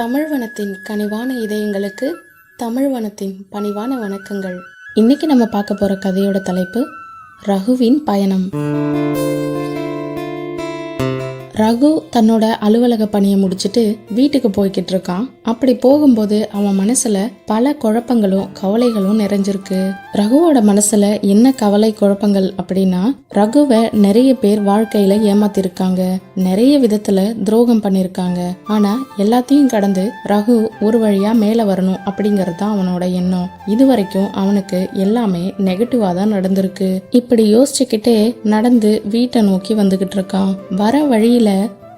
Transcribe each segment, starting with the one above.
தமிழ்வனத்தின் கனிவான இதயங்களுக்கு தமிழ்வனத்தின் பணிவான வணக்கங்கள். இன்னைக்கு நம்ம பார்க்க போற கதையோட தலைப்பு ரகுவின் பயணம். ரகு தன்னோட அலுவலக பணியை முடிச்சிட்டு வீட்டுக்கு போய்கிட்டு இருக்கான். அப்படி போகும்போது அவன் மனசுல பல குழப்பங்களும் கவலைகளும் நிறைஞ்சிருக்கு. ரகுவோட மனசுல என்ன கவலை குழப்பங்கள் அப்படின்னா ரகுவை நிறைய பேர் வாழ்க்கையில ஏமாத்திருக்காங்க. நிறைய விதத்துல துரோகம் பண்ணிருக்காங்க. ஆனா எல்லாத்தையும் கடந்து ரகு ஒரு வழியா மேல வரணும் அப்படிங்கறது தான் அவனோட எண்ணம். இது வரைக்கும் அவனுக்கு எல்லாமே நெகட்டிவா தான் நடந்திருக்கு. இப்படி யோசிச்சுக்கிட்டே நடந்து வீட்டை நோக்கி வந்துகிட்டு இருக்கான். வர வழியில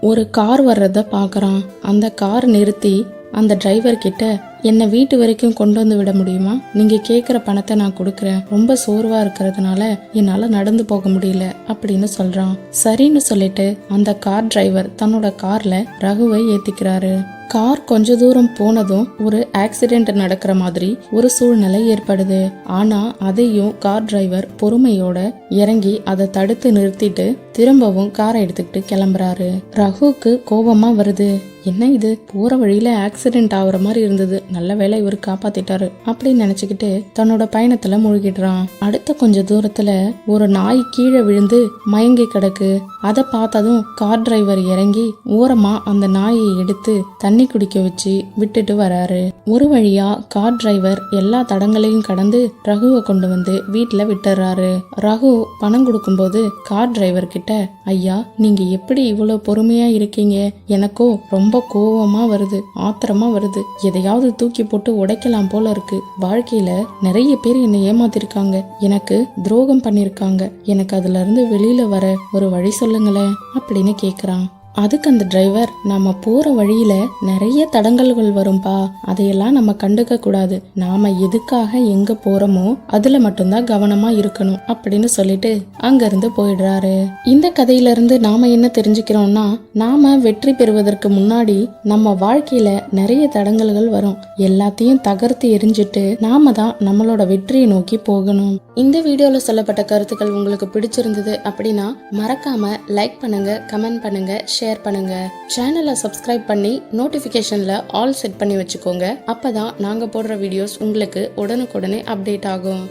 ஒரு கார் வர்றத பார்க்கறான் அந்த கார் நிறுத்தி அந்த டிரைவர் கிட்ட என்னை வீட்டு வரைக்கும் கொண்டு வந்து விட முடியுமா? நீங்க கேக்குற பணத்தை நான் கொடுக்குறேன். ரொம்ப சோர்வா இருக்கிறதுனால என்னால நடந்து போக முடியல அப்படின்னு சொல்றான். சரின்னு சொல்லிட்டு அந்த கார் டிரைவர் தன்னோட கார்ல ரகுவை ஏத்திக்கிறாரு. கார் கொஞ்ச தூரம் போனதும் ஒரு ஆக்சிடென்ட் நடக்கிற மாதிரி ஒரு சூழ்நிலை ஏற்படுது. ஆனா அதையும் கார் டிரைவர் பொறுமையோட இறங்கி அதை தடுத்து நிறுத்திட்டு திரும்பவும் காரை எடுத்துக்கிட்டு கிளம்புறாரு. ரகுக்கு கோபமா வருது. என்ன இது? போற வழியில ஆக்சிடென்ட் ஆகுற மாதிரி இருந்தது. நல்ல வேளை இவர் காப்பாத்திட்டாரு. அப்படின்னு நினைச்சுக்கிட்டு தன்னோட பயணத்துல மூழ்கிடுறான். அடுத்த கொஞ்ச தூரத்துல ஒரு நாய் கீழே விழுந்து மயங்கி கிடக்கு. அதை பார்த்ததும் கார் டிரைவர் இறங்கி ஓரமா அந்த நாயை எடுத்து தண்ணி குடிக்க வச்சு விட்டுட்டு வராரு. ஒரு வழியா கார் டிரைவர் எல்லா தடங்களையும் கடந்து ரகுவை கொண்டு வந்து வீட்டுல விட்டுறாரு. ரகு பணம் கொடுக்கும்போது கார் டிரைவர் கிட்ட ஐயா நீங்க எப்படி இவ்வளவு பொறுமையா இருக்கீங்க? எனக்கோ ரொம்ப கோவமா வருது ஆத்திரமா வருது. எதையாவது தூக்கி போட்டு உடைக்கலாம் போல இருக்கு. வாழ்க்கையில நிறைய பேர் என்னை ஏமாத்திருக்காங்க. எனக்கு துரோகம் பண்ணிருக்காங்க. எனக்கு அதுல இருந்து வெளியில வர ஒரு வழி சொல்லுங்களேன் அப்படின்னு கேக்குறான். அதுக்கு அந்த டிரைவர் நம்ம போற வழியில நிறைய தடங்கல்கள் வரும்பா. அதையெல்லாம் நம்ம கண்டுக்க கூடாது. நாம எதுக்காக எங்க போறோமோ அதுல மட்டும்தான் கவனமா இருக்கணும் அப்படின்னு சொல்லிட்டு அங்க இருந்து போயிடுறாரு. இந்த கதையில இருந்து நாம என்ன தெரிஞ்சுக்கிறோம்னா நாம வெற்றி பெறுவதற்கு முன்னாடி நம்ம வாழ்க்கையில நிறைய தடங்கல்கள் வரும். எல்லாத்தையும் தகர்த்து எரிஞ்சிட்டு நாம தான் நம்மளோட வெற்றியை நோக்கி போகணும். இந்த வீடியோல சொல்லப்பட்ட கருத்துக்கள் உங்களுக்கு பிடிச்சிருந்தது அப்படின்னா மறக்காம லைக் பண்ணுங்க கமெண்ட் பண்ணுங்க ஷேர் ஷேர் பண்ணுங்க. சேனலை சப்ஸ்கிரைப் பண்ணி நோட்டிஃபிகேஷனில் ஆல் செட் பண்ணி வச்சுக்கோங்க. அப்போ தான் நாங்கள் போடுற வீடியோஸ் உங்களுக்கு உடனுக்குடனே அப்டேட் ஆகும்.